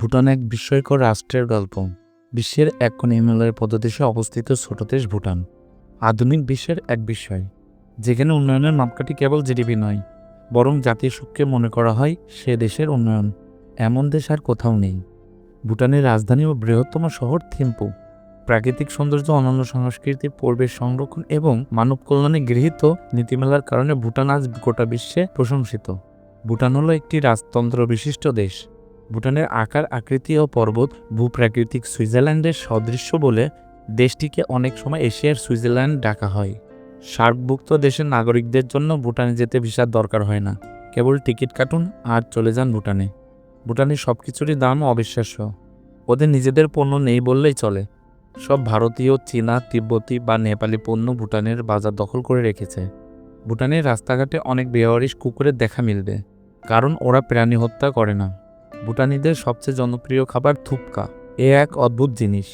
ভুটান এক বিস্ময়কর রাষ্ট্রের গল্প। বিশ্বের এক কোণে হিমালয়ের পদদেশে অবস্থিত ছোট দেশ ভুটান। আধুনিক বিশ্বের এক বিষয় যেখানে উন্নয়নের মাপকাঠি কেবল জিডিপি নয়, বরং জাতীয় সুখকে মনে করা হয় সে দেশের উন্নয়ন। এমন দেশ আর কোথাও নেই। ভুটানের রাজধানী ও বৃহত্তম শহর থিম্পু। প্রাকৃতিক সৌন্দর্য, অনন্য সংস্কৃতি পরিবেশ সংরক্ষণ এবং মানব কল্যাণে গৃহীত নীতিমেলার কারণে ভুটান আজ গোটা বিশ্বে প্রশংসিত। ভুটান হলো একটি রাজতন্ত্র বিশিষ্ট দেশ। ভুটানের আকার, আকৃতি ও পর্বত ভূপ্রাকৃতিক সুইজারল্যান্ডের সদৃশ্য বলে দেশটিকে অনেক সময় এশিয়ার সুইজারল্যান্ড ডাকা হয়। সার্কভুক্ত দেশের নাগরিকদের জন্য ভুটানে যেতে ভিসার দরকার হয় না। কেবল টিকিট কাটুন আর চলে যান ভুটানে। ভুটানের সব কিছুরই দাম অবিশ্বাস্য। ওদের নিজেদের পণ্য নেই বললেই চলে। সব ভারতীয়, চীনা, তিব্বতি বা নেপালি পণ্য ভুটানের বাজার দখল করে রেখেছে। ভুটানের রাস্তাঘাটে অনেক বেওয়ারিশ কুকুরের দেখা মিলবে। কারণ ওরা প্রাণী হত্যা করে না। ভুটানিদের সবচেয়ে জনপ্রিয় খাবার থুপকা। এ এক অদ্ভুত জিনিস।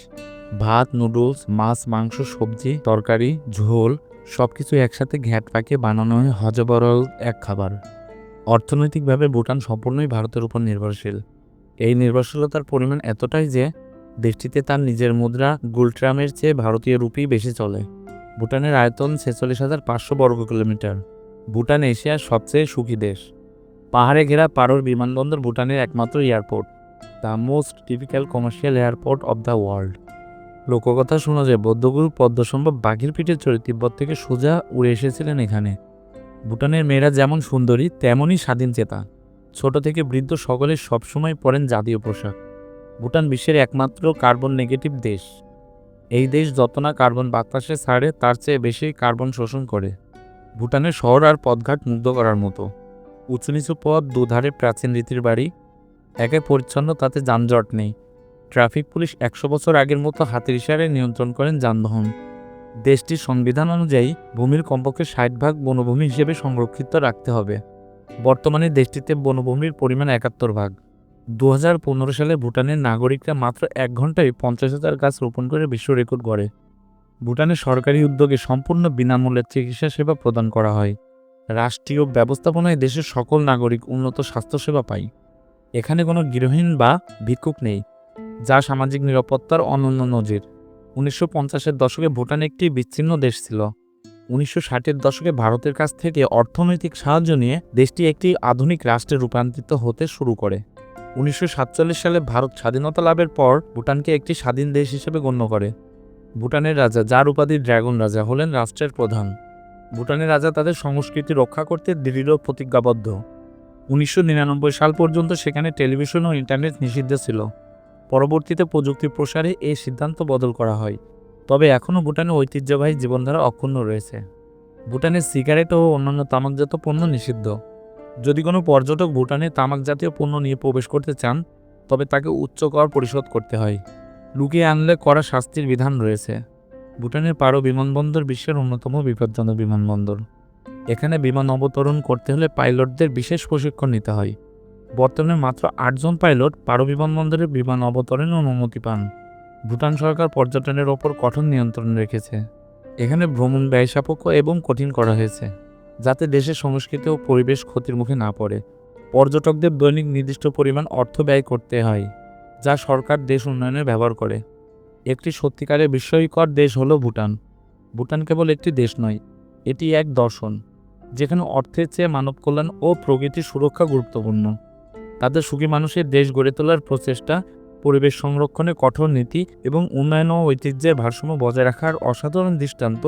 ভাত, নুডলস, মাছ, মাংস, সবজি, তরকারি, ঝোল সব কিছু একসাথে ঘ্যাট পাকিয়ে বানানো হয় হজবরল এক খাবার। অর্থনৈতিকভাবে ভুটান সম্পূর্ণই ভারতের উপর নির্ভরশীল। এই নির্ভরশীলতার পরিমাণ এতটাই যে, দেশটিতে তার নিজের মুদ্রা গুলট্রামের চেয়ে ভারতীয় রুপি বেশি চলে। ভুটানের আয়তন ছেচল্লিশ হাজার পাঁচশো বর্গ কিলোমিটার। ভুটান এশিয়ার সবচেয়ে সুখী দেশ। পাহাড়ে ঘেরা পারোর বিমানবন্দর ভুটানের একমাত্র airport, the most typical commercial airport of the world. লোককথা শোনা যায় বৌদ্ধগুরু পদ্মসম্ভব বাঘের পিঠে চড়ে তিব্বত থেকে সোজা উড়ে এসেছিলেন এখানে। ভুটানের মেয়েরা যেমন সুন্দরী, তেমনই স্বাধীন চেতা। ছোট থেকে বৃদ্ধ সকলে সবসময় পরেন জাতীয় পোশাক। ভুটান বিশ্বের একমাত্র কার্বন নেগেটিভ দেশ। এই দেশ যত না কার্বন বাতাসে ছাড়ে, তার চেয়ে বেশি কার্বন শোষণ করে। ভুটানের শহর আর পথঘাট মুগ্ধ করার মতো। উঁচু নিচু পথ দুধারে প্রাচীন রীতির বাড়ি। একে পরিচ্ছন্ন, তাতে যানজট নেই। ট্রাফিক পুলিশ একশো বছর আগের মতো হাতের ইশারায় নিয়ন্ত্রণ করেন যানবাহন। দেশটির সংবিধান অনুযায়ী ভূমির কমপক্ষে ষাট ভাগ বনভূমি হিসেবে সংরক্ষিত রাখতে হবে। বর্তমানে দেশটিতে বনভূমির পরিমাণ একাত্তর ভাগ। দু হাজার পনেরো সালে ভুটানের নাগরিকরা মাত্র এক ঘন্টায় পঞ্চাশ হাজার গাছ রোপণ করে বিশ্ব রেকর্ড গড়ে। ভুটানের সরকারি উদ্যোগে সম্পূর্ণ বিনামূল্যে চিকিৎসা সেবা প্রদান করা হয়। রাষ্ট্রীয় ব্যবস্থাপনায় দেশের সকল নাগরিক উন্নত স্বাস্থ্যসেবা পায়। এখানে কোনো গৃহহীন বা ভিক্ষুক নেই, যা সামাজিক নিরাপত্তার অনন্য নজির। উনিশশো পঞ্চাশের দশকে ভুটান একটি বিচ্ছিন্ন দেশ ছিল। উনিশশো ষাটের দশকে ভারতের কাছ থেকে অর্থনৈতিক সাহায্য নিয়ে দেশটি একটি আধুনিক রাষ্ট্রে রূপান্তরিত হতে শুরু করে। উনিশশো সাতচল্লিশ সালে ভারত স্বাধীনতা লাভের পর ভুটানকে একটি স্বাধীন দেশ হিসেবে গণ্য করে। ভুটানের রাজা, যার উপাধি ড্রাগন রাজা, হলেন রাষ্ট্রের প্রধান। ভুটানের রাজা তাদের সংস্কৃতি রক্ষা করতে দৃঢ় প্রতিজ্ঞাবদ্ধ। উনিশশো নিরানব্বই সাল পর্যন্ত সেখানে টেলিভিশন ও ইন্টারনেট নিষিদ্ধ ছিল। পরবর্তীতে প্রযুক্তির প্রসারে এই সিদ্ধান্ত বদল করা হয়। তবে এখনও ভুটানে ঐতিহ্যবাহী জীবনধারা অক্ষুণ্ণ রয়েছে। ভুটানের সিগারেট ও অন্যান্য তামাকজাত পণ্য নিষিদ্ধ। যদি কোনো পর্যটক ভুটানে তামাক জাতীয় পণ্য নিয়ে প্রবেশ করতে চান, তবে তাকে উচ্চ কর পরিশোধ করতে হয়। লুকিয়ে আনলে করা শাস্তির বিধান রয়েছে। ভুটানের পারো বিমানবন্দর বিশ্বের অন্যতম বিপজ্জনক বিমানবন্দর। এখানে বিমান অবতরণ করতে হলে পাইলটদের বিশেষ প্রশিক্ষণ নিতে হয়। বর্তমানে মাত্র আটজন পাইলট পারো বিমানবন্দরে বিমান অবতরণের অনুমতি পান। ভুটান সরকার পর্যটনের ওপর কঠোর নিয়ন্ত্রণ রেখেছে। এখানে ভ্রমণ ব্যয় সাপেক্ষ এবং কঠিন করা হয়েছে, যাতে দেশের সংস্কৃতি ও পরিবেশ ক্ষতির মুখে না পড়ে। পর্যটকদের দৈনিক নির্দিষ্ট পরিমাণ অর্থ ব্যয় করতে হয়, যা সরকার দেশ উন্নয়নে ব্যবহার করে। একটি সত্যিকারের বিস্ময়কর দেশ হলো ভুটান। ভুটান কেবল একটি দেশ নয়, এটি এক দর্শন, যেখানে অর্থের চেয়ে মানব কল্যাণ ও প্রকৃতির সুরক্ষা গুরুত্বপূর্ণ। তাদের সুখী মানুষের দেশ গড়ে তোলার প্রচেষ্টা, পরিবেশ সংরক্ষণে কঠোর নীতি এবং উন্নয়ন ও ঐতিহ্যের ভারসাম্য বজায় রাখার অসাধারণ দৃষ্টান্ত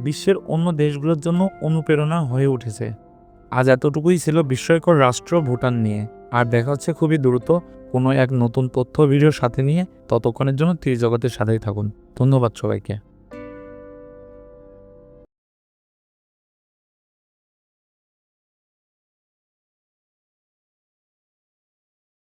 বিশ্বের অন্য দেশগুলোর জন্য অনুপ্রেরণা হয়ে উঠেছে। আজ এতটুকুই ছিল বিস্ময়কর রাষ্ট্র ভুটান নিয়ে। আর দেখা হচ্ছে খুবই দ্রুত কোনো এক নতুন তথ্য ভিডিওর সাথে নিয়ে ততক্ষণের জন্য ত্রিজগতের সাথেই থাকুন। ধন্যবাদ সবাইকে।